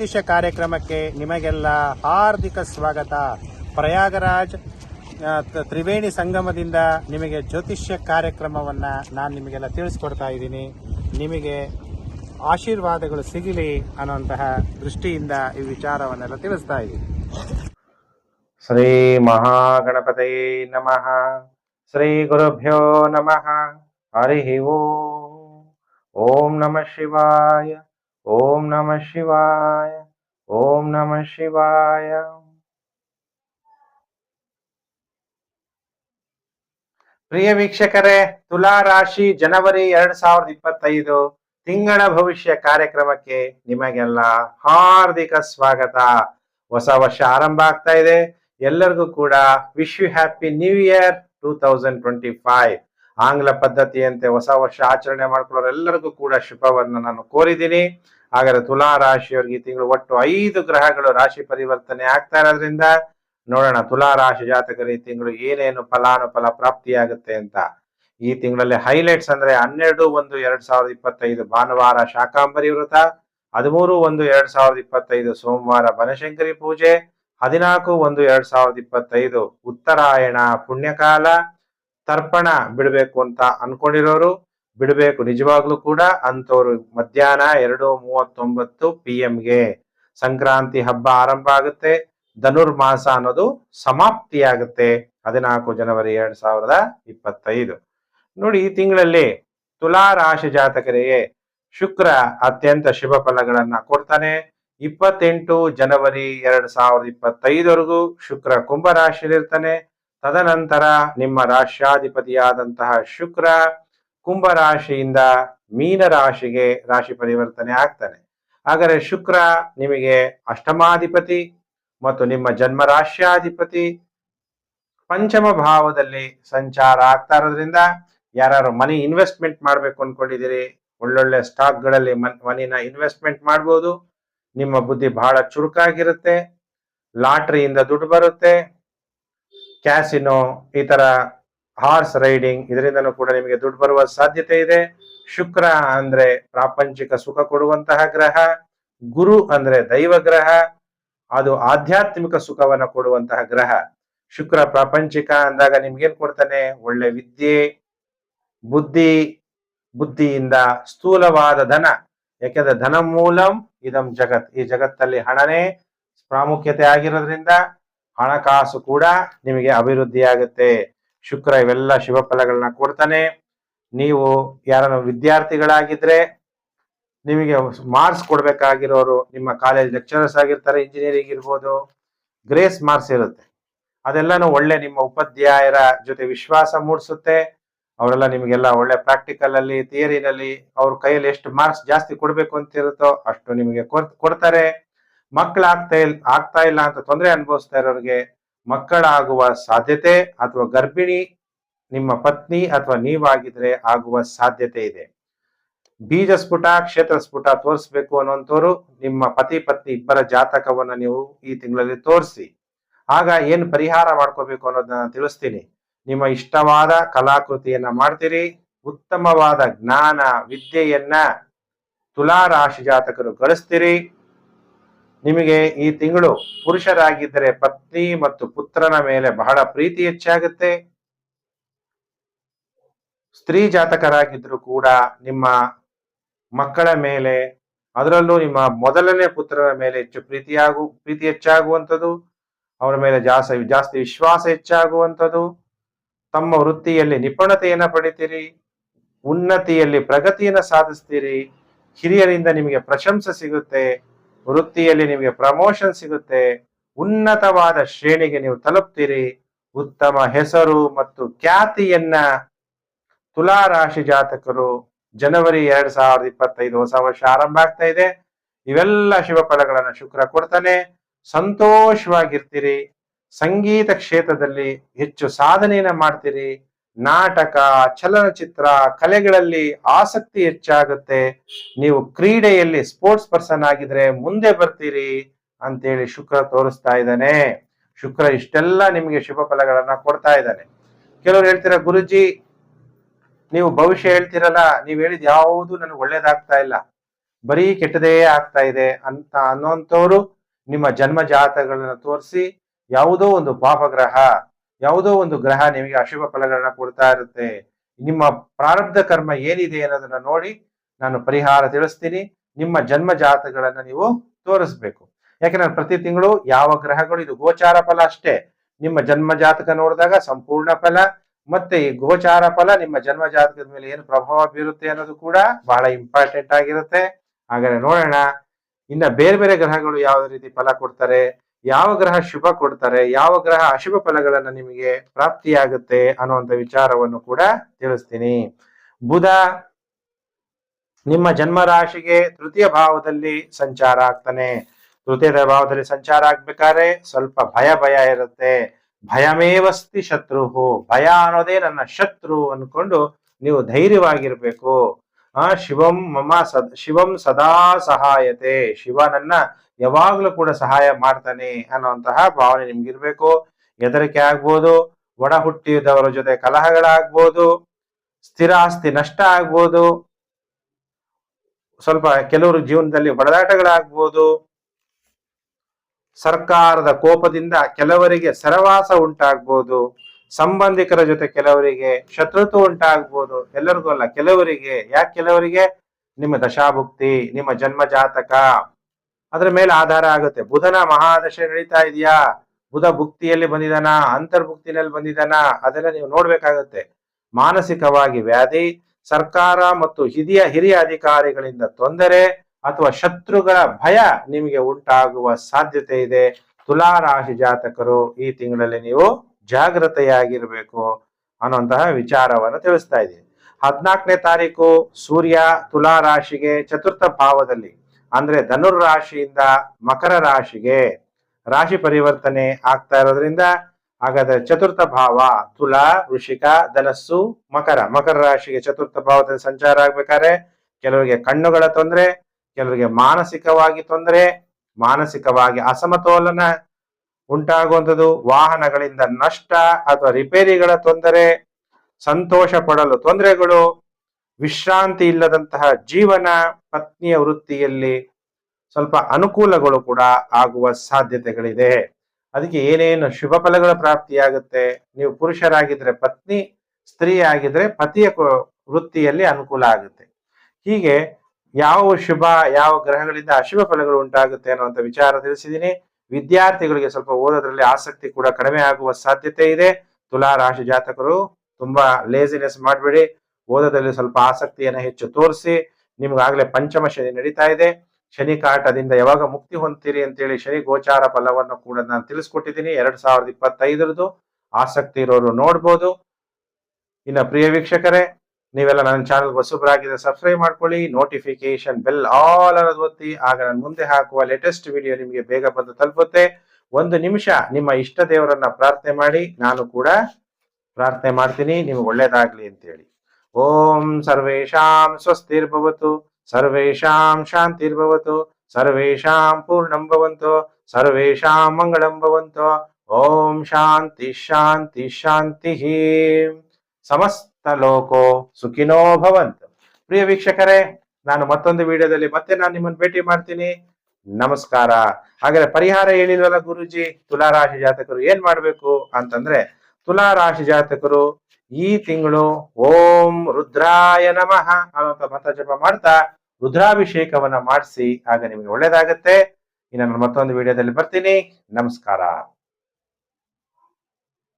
ಜ್ಯೋತಿಷ್ಯ ಕಾರ್ಯಕ್ರಮಕ್ಕೆ ನಿಮಗೆಲ್ಲ ಹಾರ್ದಿಕ ಸ್ವಾಗತ. ಪ್ರಯಾಗರಾಜ್ ತ್ರಿವೇಣಿ ಸಂಗಮದಿಂದ ನಿಮಗೆ ಜ್ಯೋತಿಷ್ಯ ಕಾರ್ಯಕ್ರಮವನ್ನ ನಾನು ನಿಮಗೆಲ್ಲ ತಿಳಿಸ್ಕೊಡ್ತಾ ಇದ್ದೀನಿ. ನಿಮಗೆ ಆಶೀರ್ವಾದಗಳು ಸಿಗಲಿ ಅನ್ನುವಂತಹ ದೃಷ್ಟಿಯಿಂದ ಈ ವಿಚಾರವನ್ನೆಲ್ಲ ತಿಳಿಸ್ತಾ ಇದ್ದೀನಿ. ಶ್ರೀ ಮಹಾಗಣಪತಿ ನಮಃ. ಶ್ರೀ ಗುರುಭ್ಯೋ ನಮಃ. ಹರಿ ಓಂ. ಓಂ ನಮಃ ಶಿವಾಯ. ಓಂ ನಮಃ ಶಿವಾಯ, ಓಂ ನಮಃ ಶಿವಾಯ. ಪ್ರಿಯ ವೀಕ್ಷಕರೇ, ತುಲಾ ರಾಶಿ ಜನವರಿ ಎರಡ್ ಸಾವಿರದ ಇಪ್ಪತ್ತೈದು ತಿಂಗಳ ಭವಿಷ್ಯ ಕಾರ್ಯಕ್ರಮಕ್ಕೆ ನಿಮಗೆಲ್ಲ ಹಾರ್ದಿಕ ಸ್ವಾಗತ. ಹೊಸ ವರ್ಷ ಆರಂಭ ಆಗ್ತಾ ಇದೆ. ಎಲ್ಲರಿಗೂ ಕೂಡ wish you happy new year two thousand twenty five ಆಂಗ್ಲ ಪದ್ಧತಿಯಂತೆ ಹೊಸ ವರ್ಷ ಆಚರಣೆ ಮಾಡ್ಕೊಳ್ಳೋರೆಲ್ಲರಿಗೂ ಕೂಡ ಶುಭವನ್ನು ನಾನು ಕೋರಿದ್ದೀನಿ. ಹಾಗಾದ್ರೆ ತುಲಾ ರಾಶಿಯವರಿಗೆ ಈ ತಿಂಗಳು ಒಟ್ಟು ಐದು ಗ್ರಹಗಳು ರಾಶಿ ಪರಿವರ್ತನೆ ಆಗ್ತಾ ಇರೋದ್ರಿಂದ ನೋಡೋಣ, ತುಲಾ ರಾಶಿ ಜಾತಕರು ಈ ತಿಂಗಳು ಏನೇನು ಫಲಾನುಫಲ ಪ್ರಾಪ್ತಿಯಾಗುತ್ತೆ ಅಂತ. ಈ ತಿಂಗಳಲ್ಲಿ ಹೈಲೈಟ್ಸ್ ಅಂದ್ರೆ ಹನ್ನೆರಡು, ಒಂದು, ಎರಡ್ ಸಾವಿರದ ಇಪ್ಪತ್ತೈದು ಭಾನುವಾರ ಶಾಕಾಂಬರಿ ವ್ರತ, ಹದಿಮೂರು, ಒಂದು, ಎರಡ್ ಸಾವಿರದ ಇಪ್ಪತ್ತೈದು ಸೋಮವಾರ ಬನಶಂಕರಿ ಪೂಜೆ, ಹದಿನಾಲ್ಕು, ಒಂದು, ಎರಡ್ ಸಾವಿರದ ಇಪ್ಪತ್ತೈದು ಉತ್ತರಾಯಣ ಪುಣ್ಯಕಾಲ ತರ್ಪಣ ಬಿಡಬೇಕು ಅಂತ ಅನ್ಕೊಂಡಿರೋರು ಬಿಡಬೇಕು. ನಿಜವಾಗ್ಲೂ ಕೂಡ ಅಂತವ್ರು ಮಧ್ಯಾಹ್ನ ಎರಡು ಮೂವತ್ತೊಂಬತ್ತು ಪಿ ಎಂಗೆ ಸಂಕ್ರಾಂತಿ ಹಬ್ಬ ಆರಂಭ ಆಗುತ್ತೆ. ಧನುರ್ಮಾಸ ಅನ್ನೋದು ಸಮಾಪ್ತಿಯಾಗುತ್ತೆ ಹದಿನಾಲ್ಕು ಜನವರಿ ಎರಡ್ ಸಾವಿರದ ಇಪ್ಪತ್ತೈದು. ನೋಡಿ, ಈ ತಿಂಗಳಲ್ಲಿ ತುಲಾ ರಾಶಿ ಜಾತಕರಿಗೆ ಶುಕ್ರ ಅತ್ಯಂತ ಶುಭ ಫಲಗಳನ್ನ ಕೊಡ್ತಾನೆ. ಇಪ್ಪತ್ತೆಂಟು ಜನವರಿ ಎರಡ್ ಸಾವಿರದ ಇಪ್ಪತ್ತೈದವರೆಗೂ ಶುಕ್ರ ಕುಂಭ ರಾಶಿಯಲ್ಲಿರ್ತಾನೆ. ತದನಂತರ ನಿಮ್ಮ ರಾಶ್ಯಾಧಿಪತಿಯಾದಂತಹ ಶುಕ್ರ ಕುಂಭ ರಾಶಿಯಿಂದ ಮೀನ ರಾಶಿಗೆ ರಾಶಿ ಪರಿವರ್ತನೆ ಆಗ್ತಾನೆ. ಆದರೆ ಶುಕ್ರ ನಿಮಗೆ ಅಷ್ಟಮಾಧಿಪತಿ ಮತ್ತು ನಿಮ್ಮ ಜನ್ಮ ರಾಶ್ಯಾಧಿಪತಿ ಪಂಚಮ ಭಾವದಲ್ಲಿ ಸಂಚಾರ ಆಗ್ತಾ ಇರೋದ್ರಿಂದ ಯಾರು ಮನಿ ಇನ್ವೆಸ್ಟ್ಮೆಂಟ್ ಮಾಡ್ಬೇಕು ಅನ್ಕೊಂಡಿದ್ದೀರಿ, ಒಳ್ಳೊಳ್ಳೆ ಸ್ಟಾಕ್ಗಳಲ್ಲಿ ಮನಿನ ಇನ್ವೆಸ್ಟ್ಮೆಂಟ್ ಮಾಡ್ಬೋದು, ನಿಮ್ಮ ಬುದ್ಧಿ ಬಹಳ ಚುರುಕಾಗಿರುತ್ತೆ, ಲಾಟ್ರಿಯಿಂದ ದುಡ್ಡು ಬರುತ್ತೆ ಕ್ಯಾಸಿನೋ, ಈ ತರ ಹಾರ್ಸ್ ರೈಡಿಂಗ್, ಇದರಿಂದನೂ ಕೂಡ ನಿಮಗೆ ದುಡ್ಡು ಬರುವ ಸಾಧ್ಯತೆ ಇದೆ. ಶುಕ್ರ ಅಂದ್ರೆ ಪ್ರಾಪಂಚಿಕ ಸುಖ ಕೊಡುವಂತಹ ಗ್ರಹ, ಗುರು ಅಂದ್ರೆ ದೈವ ಗ್ರಹ, ಅದು ಆಧ್ಯಾತ್ಮಿಕ ಸುಖವನ್ನು ಕೊಡುವಂತಹ ಗ್ರಹ. ಶುಕ್ರ ಪ್ರಾಪಂಚಿಕ ಅಂದಾಗ ನಿಮ್ಗೇನ್ ಕೊಡ್ತಾನೆ? ಒಳ್ಳೆ ವಿದ್ಯೆ, ಬುದ್ಧಿ, ಬುದ್ಧಿಯಿಂದ ಸ್ಥೂಲವಾದ ಧನ. ಯಾಕೆಂದ್ರೆ ಧನ ಮೂಲಂ ಇದಂ ಜಗತ್. ಈ ಜಗತ್ತಲ್ಲಿ ಹಣನೇ ಪ್ರಾಮುಖ್ಯತೆ ಆಗಿರೋದ್ರಿಂದ ಹಣಕಾಸು ಕೂಡ ನಿಮಗೆ ಅಭಿವೃದ್ಧಿ ಆಗುತ್ತೆ ಶುಕ್ರ ಇವೆಲ್ಲ ಶುಭ ಫಲಗಳನ್ನ ಕೊಡ್ತಾನೆ. ನೀವು ಯಾರನ್ನ ವಿದ್ಯಾರ್ಥಿಗಳಾಗಿದ್ರೆ ನಿಮಗೆ ಮಾರ್ಕ್ಸ್ ಕೊಡ್ಬೇಕಾಗಿರೋರು ನಿಮ್ಮ ಕಾಲೇಜ್ ಲೆಕ್ಚರರ್ಸ್ ಆಗಿರ್ತಾರೆ ಇಂಜಿನಿಯರಿಂಗ್ ಇರ್ಬೋದು ಗ್ರೇಸ್ ಮಾರ್ಕ್ಸ್ ಇರುತ್ತೆ. ಅದೆಲ್ಲಾನು ಒಳ್ಳೆ ನಿಮ್ಮ ಉಪಾಧ್ಯಾಯರ ಜೊತೆ ವಿಶ್ವಾಸ ಮೂಡಿಸುತ್ತೆ. ಅವರೆಲ್ಲ ನಿಮಗೆಲ್ಲ ಒಳ್ಳೆ ಪ್ರಾಕ್ಟಿಕಲ್ ಅಲ್ಲಿ ಥಿಯರಿನಲ್ಲಿ ಅವ್ರ ಕೈಯಲ್ಲಿ ಎಷ್ಟು ಮಾರ್ಕ್ಸ್ ಜಾಸ್ತಿ ಕೊಡ್ಬೇಕು ಅಂತ ಇರುತ್ತೋ ಅಷ್ಟು ನಿಮಗೆ ಕೊಡ್- ಕೊಡ್ತಾರೆ. ಮಕ್ಕಳು ಆಗ್ತಾ ಇಲ್ಲ ಆಗ್ತಾ ಇಲ್ಲ ಅಂತ ತೊಂದರೆ ಅನುಭವಿಸ್ತಾ ಇರೋರಿಗೆ ಮಕ್ಕಳಾಗುವ ಸಾಧ್ಯತೆ ಅಥವಾ ಗರ್ಭಿಣಿ ನಿಮ್ಮ ಪತ್ನಿ ಅಥವಾ ನೀವಾಗಿದ್ರೆ ಆಗುವ ಸಾಧ್ಯತೆ ಇದೆ. ಬೀಜ ಸ್ಫುಟ, ಕ್ಷೇತ್ರ ಸ್ಫುಟ ತೋರಿಸ್ಬೇಕು ಅನ್ನೋಂಥವ್ರು ನಿಮ್ಮ ಪತಿ, ಪತ್ನಿ ಇಬ್ಬರ ಜಾತಕವನ್ನ ನೀವು ಈ ತಿಂಗಳಲ್ಲಿ ತೋರಿಸಿ. ಆಗ ಏನು ಪರಿಹಾರ ಮಾಡ್ಕೋಬೇಕು ಅನ್ನೋದನ್ನ ತಿಳಿಸ್ತೀನಿ. ನಿಮ್ಮ ಇಷ್ಟವಾದ ಕಲಾಕೃತಿಯನ್ನ ಮಾಡ್ತೀರಿ. ಉತ್ತಮವಾದ ಜ್ಞಾನ, ವಿದ್ಯೆಯನ್ನ ತುಲಾ ರಾಶಿ ಜಾತಕರು ಗಳಿಸ್ತೀರಿ. ನಿಮಗೆ ಈ ತಿಂಗಳು ಪುರುಷರಾಗಿದ್ದರೆ ಪತ್ನಿ ಮತ್ತು ಪುತ್ರನ ಮೇಲೆ ಬಹಳ ಪ್ರೀತಿ ಹೆಚ್ಚಾಗುತ್ತೆ. ಸ್ತ್ರೀ ಜಾತಕರಾಗಿದ್ರು ಕೂಡ ನಿಮ್ಮ ಮಕ್ಕಳ ಮೇಲೆ, ಅದರಲ್ಲೂ ನಿಮ್ಮ ಮೊದಲನೇ ಪುತ್ರನ ಮೇಲೆ ಹೆಚ್ಚು ಪ್ರೀತಿಯಾಗು, ಪ್ರೀತಿ ಹೆಚ್ಚಾಗುವಂಥದ್ದು, ಅವರ ಮೇಲೆ ಜಾಸ್ತಿ ಜಾಸ್ತಿ ವಿಶ್ವಾಸ ಹೆಚ್ಚಾಗುವಂಥದ್ದು. ತಮ್ಮ ವೃತ್ತಿಯಲ್ಲಿ ನಿಪುಣತೆಯನ್ನು ಪಡಿತೀರಿ, ಉನ್ನತಿಯಲ್ಲಿ ಪ್ರಗತಿಯನ್ನು ಸಾಧಿಸ್ತೀರಿ, ಹಿರಿಯರಿಂದ ನಿಮಗೆ ಪ್ರಶಂಸೆ ಸಿಗುತ್ತೆ. ವೃತ್ತಿಯಲ್ಲಿ ನಿಮಗೆ ಪ್ರಮೋಷನ್ ಸಿಗುತ್ತೆ. ಉನ್ನತವಾದ ಶ್ರೇಣಿಗೆ ನೀವು ತಲುಪ್ತೀರಿ. ಉತ್ತಮ ಹೆಸರು ಮತ್ತು ಖ್ಯಾತಿಯನ್ನ ತುಲಾ ರಾಶಿ ಜಾತಕರು ಜನವರಿ ಎರಡ್ ಸಾವಿರದ ಇಪ್ಪತ್ತೈದು ಹೊಸ ವರ್ಷ ಆರಂಭ ಆಗ್ತಾ ಇದೆ. ಇವೆಲ್ಲ ಶುಭ ಫಲಗಳನ್ನ ಶುಕ್ರ ಕೊಡ್ತಾನೆ. ಸಂತೋಷವಾಗಿರ್ತೀರಿ. ಸಂಗೀತ ಕ್ಷೇತ್ರದಲ್ಲಿ ಹೆಚ್ಚು ಸಾಧನೆಯನ್ನ ಮಾಡ್ತೀರಿ. ನಾಟಕ, ಚಲನಚಿತ್ರ, ಕಲೆಗಳಲ್ಲಿ ಆಸಕ್ತಿ ಹೆಚ್ಚಾಗುತ್ತೆ. ನೀವು ಕ್ರೀಡೆಯಲ್ಲಿ ಸ್ಪೋರ್ಟ್ಸ್ ಪರ್ಸನ್ ಆಗಿದ್ರೆ ಮುಂದೆ ಬರ್ತೀರಿ ಅಂತೇಳಿ ಶುಕ್ರ ತೋರಿಸ್ತಾ ಇದ್ದಾನೆ. ಶುಕ್ರ ಇಷ್ಟೆಲ್ಲ ನಿಮಗೆ ಶುಭ ಫಲಗಳನ್ನ ಕೊಡ್ತಾ ಇದ್ದಾನೆ. ಕೆಲವರು ಹೇಳ್ತೀರಾ, ಗುರುಜಿ, ನೀವು ಭವಿಷ್ಯ ಹೇಳ್ತಿರಲ್ಲ, ನೀವು ಹೇಳಿದ ಯಾವುದು ನನಗೆ ಒಳ್ಳೇದಾಗ್ತಾ ಇಲ್ಲ. ಬರೀ ಕೆಟ್ಟದೇ ಆಗ್ತಾ ಇದೆ ಅಂತ ಅನ್ನೋಂಥವ್ರು ನಿಮ್ಮ ಜನ್ಮ ಜಾತಗಳನ್ನು ತೋರಿಸಿ ಯಾವುದೋ ಒಂದು ಪಾಪಗ್ರಹ. ಯಾವುದೋ ಒಂದು ಗ್ರಹ ನಿಮಗೆ ಅಶುಭ ಫಲಗಳನ್ನ ಕೊಡ್ತಾ ಇರುತ್ತೆ. ನಿಮ್ಮ ಪ್ರಾರಬ್ಧ ಕರ್ಮ ಏನಿದೆ ಅನ್ನೋದನ್ನ ನೋಡಿ ನಾನು ಪರಿಹಾರ ತಿಳಿಸ್ತೀನಿ. ನಿಮ್ಮ ಜನ್ಮ ಜಾತಗಳನ್ನ ನೀವು ತೋರಿಸ್ಬೇಕು. ಯಾಕಂದ್ರೆ ಪ್ರತಿ ತಿಂಗಳು ಯಾವ ಗ್ರಹಗಳು, ಇದು ಗೋಚಾರ ಫಲ ಅಷ್ಟೇ. ನಿಮ್ಮ ಜನ್ಮ ಜಾತಕ ನೋಡಿದಾಗ ಸಂಪೂರ್ಣ ಫಲ, ಮತ್ತೆ ಈ ಗೋಚಾರ ಫಲ ನಿಮ್ಮ ಜನ್ಮ ಜಾತಕದ ಮೇಲೆ ಏನು ಪ್ರಭಾವ ಬೀರುತ್ತೆ ಅನ್ನೋದು ಕೂಡ ಬಹಳ ಇಂಪಾರ್ಟೆಂಟ್ ಆಗಿರುತ್ತೆ. ಹಾಗಾದ್ರೆ ನೋಡೋಣ, ಇನ್ನ ಬೇರೆ ಬೇರೆ ಗ್ರಹಗಳು ಯಾವ ರೀತಿ ಫಲ ಕೊಡ್ತಾರೆ? ಯಾವ ಗ್ರಹ ಶುಭ ಕೊಡ್ತಾರೆ, ಯಾವ ಗ್ರಹ ಅಶುಭ ಫಲಗಳನ್ನ ನಿಮಗೆ ಪ್ರಾಪ್ತಿಯಾಗುತ್ತೆ ಅನ್ನುವಂಥ ವಿಚಾರವನ್ನು ಕೂಡ ತಿಳಿಸ್ತೀನಿ. ಬುಧ ನಿಮ್ಮ ಜನ್ಮ ರಾಶಿಗೆ ತೃತೀಯ ಭಾವದಲ್ಲಿ ಸಂಚಾರ ಆಗ್ತಾನೆ. ತೃತೀಯ ಭಾವದಲ್ಲಿ ಸಂಚಾರ ಆಗ್ಬೇಕಾದ್ರೆ ಸ್ವಲ್ಪ ಭಯ ಭಯ ಇರುತ್ತೆ. ಭಯಮೇವಸ್ತಿ ಶತ್ರು ಭಯ ಅನ್ನೋದೇ ನನ್ನ ಶತ್ರು ಅನ್ಕೊಂಡು ನೀವು ಧೈರ್ಯವಾಗಿರ್ಬೇಕು. ಆ ಶಿವಂ ಮಮ ಸದ್, ಶಿವಂ ಸದಾ ಸಹಾಯತೆ. ಶಿವ ನನ್ನ ಯಾವಾಗ್ಲೂ ಕೂಡ ಸಹಾಯ ಮಾಡ್ತಾನೆ ಅನ್ನುವಂತಹ ಭಾವನೆ ನಿಮ್ಗಿರ್ಬೇಕು. ಹೆದರಿಕೆ ಆಗ್ಬೋದು ಒಡ ಹುಟ್ಟಿದವರ ಜೊತೆ ಕಲಹಗಳಾಗ್ಬೋದು, ಸ್ಥಿರ ಆಸ್ತಿ ನಷ್ಟ ಆಗ್ಬೋದು, ಸ್ವಲ್ಪ ಕೆಲವರು ಜೀವನದಲ್ಲಿ ಬಡದಾಟಗಳಾಗ್ಬೋದು ಸರ್ಕಾರದ ಕೋಪದಿಂದ ಕೆಲವರಿಗೆ ಸರವಾಸ ಉಂಟಾಗ್ಬೋದು. ಸಂಬಂಧಿಕರ ಜೊತೆ ಕೆಲವರಿಗೆ ಶತ್ರುತ್ವ ಉಂಟಾಗ್ಬೋದು ಎಲ್ಲರಿಗೂ ಅಲ್ಲ, ಕೆಲವರಿಗೆ. ಯಾಕೆ ಕೆಲವರಿಗೆ? ನಿಮ್ಮ ದಶಾಭುಕ್ತಿ, ನಿಮ್ಮ ಜನ್ಮ ಜಾತಕ. ಅದ್ರ ಮೇಲೆ ಆಧಾರ ಆಗುತ್ತೆ. ಬುಧನ ಮಹಾದಶೆ ನಡೀತಾ ಇದೆಯಾ? ಬುಧ ಭುಕ್ತಿಯಲ್ಲಿ ಬಂದಿದಾನ, ಅಂತರ್ಭುಕ್ತಿನಲ್ಲಿ ಬಂದಿದಾನ, ಅದೆಲ್ಲ ನೀವು ನೋಡ್ಬೇಕಾಗತ್ತೆ. ಮಾನಸಿಕವಾಗಿ ವ್ಯಾಧಿ, ಸರ್ಕಾರ ಮತ್ತು ಹಿರಿಯ ಹಿರಿಯ ಅಧಿಕಾರಿಗಳಿಂದ ತೊಂದರೆ ಅಥವಾ ಶತ್ರುಗಳ ಭಯ ನಿಮಗೆ ಉಂಟಾಗುವ ಸಾಧ್ಯತೆ ಇದೆ. ತುಲಾ ರಾಶಿ ಜಾತಕರು ಈ ತಿಂಗಳಲ್ಲಿ ನೀವು ಜಾಗ್ರತೆಯಾಗಿರ್ಬೇಕು ಅನ್ನುವಂತಹ ವಿಚಾರವನ್ನು ತಿಳಿಸ್ತಾ ಇದ್ದೀನಿ. ಹದಿನಾಲ್ಕನೇ ತಾರೀಕು ಸೂರ್ಯ ತುಲಾ ರಾಶಿಗೆ ಚತುರ್ಥ ಭಾವದಲ್ಲಿ, ಅಂದ್ರೆ ಧನುರ್ ರಾಶಿಯಿಂದ ಮಕರ ರಾಶಿಗೆ ರಾಶಿ ಪರಿವರ್ತನೆ ಆಗ್ತಾ ಇರೋದ್ರಿಂದ ಹಾಗಾದ್ರೆ ಚತುರ್ಥ ಭಾವ ತುಲಾ ವೃಷಿಕ ಧನಸ್ಸು, ಮಕರ. ಮಕರ ರಾಶಿಗೆ ಚತುರ್ಥ ಭಾವದಲ್ಲಿ ಸಂಚಾರ ಆಗ್ಬೇಕಾದ್ರೆ ಕೆಲವರಿಗೆ ಕಣ್ಣುಗಳ ತೊಂದರೆ, ಕೆಲವರಿಗೆ ಮಾನಸಿಕವಾಗಿ ತೊಂದರೆ, ಮಾನಸಿಕವಾಗಿ ಅಸಮತೋಲನ ಉಂಟಾಗುವಂಥದ್ದು ವಾಹನಗಳಿಂದ ನಷ್ಟ ಅಥವಾ ರಿಪೇರಿಗಳ ತೊಂದರೆ, ಸಂತೋಷ ಪಡಲು ತೊಂದರೆಗಳು, ವಿಶ್ರಾಂತಿ ಇಲ್ಲದಂತಹ ಜೀವನ ಪತ್ನಿಯ ವೃತ್ತಿಯಲ್ಲಿ ಸ್ವಲ್ಪ ಅನುಕೂಲಗಳು ಕೂಡ ಆಗುವ ಸಾಧ್ಯತೆಗಳಿದೆ. ಅದಕ್ಕೆ ಏನೇನು ಶುಭ ಫಲಗಳ ಪ್ರಾಪ್ತಿಯಾಗುತ್ತೆ? ನೀವು ಪುರುಷರಾಗಿದ್ರೆ ಪತ್ನಿ ಸ್ತ್ರೀ ಆಗಿದ್ರೆ ಪತಿಯ ವೃತ್ತಿಯಲ್ಲಿ ಅನುಕೂಲ ಆಗುತ್ತೆ. ಹೀಗೆ ಯಾವ ಶುಭ, ಯಾವ ಗ್ರಹಗಳಿಂದ ಅಶುಭ ಫಲಗಳು ಉಂಟಾಗುತ್ತೆ ಅನ್ನುವಂಥ ವಿಚಾರ ತಿಳಿಸಿದ್ದೀನಿ. ವಿದ್ಯಾರ್ಥಿಗಳಿಗೆ ಸ್ವಲ್ಪ ಓದೋದ್ರಲ್ಲಿ ಆಸಕ್ತಿ ಕೂಡ ಕಡಿಮೆ ಆಗುವ ಸಾಧ್ಯತೆ ಇದೆ. ತುಲಾ ರಾಶಿ ಜಾತಕರು, ತುಂಬಾ ಲೇಸಿನೆಸ್ ಮಾಡಬೇಡಿ. ಓದೋದ್ರಲ್ಲಿ ಸ್ವಲ್ಪ ಆಸಕ್ತಿಯನ್ನು ಹೆಚ್ಚು ತೋರಿಸಿ. ನಿಮ್ಗಾಗಲೇ ಪಂಚಮ ಶನಿ ನಡೀತಾ ಇದೆ. ಶನಿ ಕಾಟದಿಂದ ಯಾವಾಗ ಮುಕ್ತಿ ಹೊಂದ್ತೀರಿ ಅಂತೇಳಿ ಶನಿ ಗೋಚಾರ ಫಲವನ್ನು ಕೂಡ ನಾನು ತಿಳಿಸ್ಕೊಟ್ಟಿದ್ದೀನಿ. ಎರಡ್ ಸಾವಿರದ ಇಪ್ಪತ್ತೈದರದು ಆಸಕ್ತಿ ಇರೋರು ನೋಡ್ಬೋದು. ಇನ್ನ ಪ್ರಿಯ ವೀಕ್ಷಕರೇ ನೀವೆಲ್ಲ ನನ್ನ ಚಾನಲ್ ಹೊಸಬರಾಗಿದ್ರೆ ಸಬ್ಸ್ಕ್ರೈಬ್ ಮಾಡ್ಕೊಳ್ಳಿ ನೋಟಿಫಿಕೇಶನ್ ಬೆಲ್ ಆಲ್ ಅನ್ನೋದು ಒತ್ತಿ, ಆಗ ನಾನು ಮುಂದೆ ಹಾಕುವ ಲೇಟೆಸ್ಟ್ ವಿಡಿಯೋ ನಿಮಗೆ ಬೇಗ ಬಂದು ತಲುಪುತ್ತೆ. ಒಂದು ನಿಮಿಷ ನಿಮ್ಮ ಇಷ್ಟ ದೇವರನ್ನ ಪ್ರಾರ್ಥನೆ ಮಾಡಿ, ನಾನು ಕೂಡ ಪ್ರಾರ್ಥನೆ ಮಾಡ್ತೀನಿ, ನಿಮ್ಗೆ ಒಳ್ಳೇದಾಗ್ಲಿ ಅಂತೇಳಿ. ಓಂ ಸರ್ವೇಶಾಂ ಸ್ವಸ್ತಿರ್ಭವತು ಸರ್ವೇಶಾಂ ಶಾಂತಿರ್ಭವತು ಸರ್ವೇಶಾಂ ಪೂರ್ಣಂ ಭವಂತೋ ಸರ್ವೇಶಾಂ ಮಂಗಳಂ ಭವಂತು, ಓಂ ಶಾಂತಿ ಶಾಂತಿ ಶಾಂತಿ. ಸಮಸ್ತ ಲೋಕೋ ಸುಖಿನೋ ಭವಂತ. ಪ್ರಿಯ ವೀಕ್ಷಕರೇ, ನಾನು ಮತ್ತೊಂದು ವಿಡಿಯೋದಲ್ಲಿ ಮತ್ತೆ ನಾನು ನಿಮ್ಮನ್ನು ಭೇಟಿ ಮಾಡ್ತೀನಿ. ನಮಸ್ಕಾರ. ಹಾಗಾದ್ರೆ ಪರಿಹಾರ ಹೇಳಿಲ್ವಲ್ಲ ಗುರುಜಿ? ತುಲಾ ರಾಶಿ ಜಾತಕರು ಏನ್ ಮಾಡ್ಬೇಕು ಅಂತಂದ್ರೆ ತುಲಾ ರಾಶಿ ಜಾತಕರು ಈ ತಿಂಗಳು ಓಂ ರುದ್ರಾಯ ನಮಃ ಅನ್ನೋ ಮತ ಜಪ ಮಾಡ್ತಾ ರುದ್ರಾಭಿಷೇಕವನ್ನ ಮಾಡಿಸಿ, ಆಗ ನಿಮಗೆ ಒಳ್ಳೇದಾಗತ್ತೆ. ಇನ್ನು ನಾನು ಮತ್ತೊಂದು ವಿಡಿಯೋದಲ್ಲಿ ಬರ್ತೀನಿ. ನಮಸ್ಕಾರ.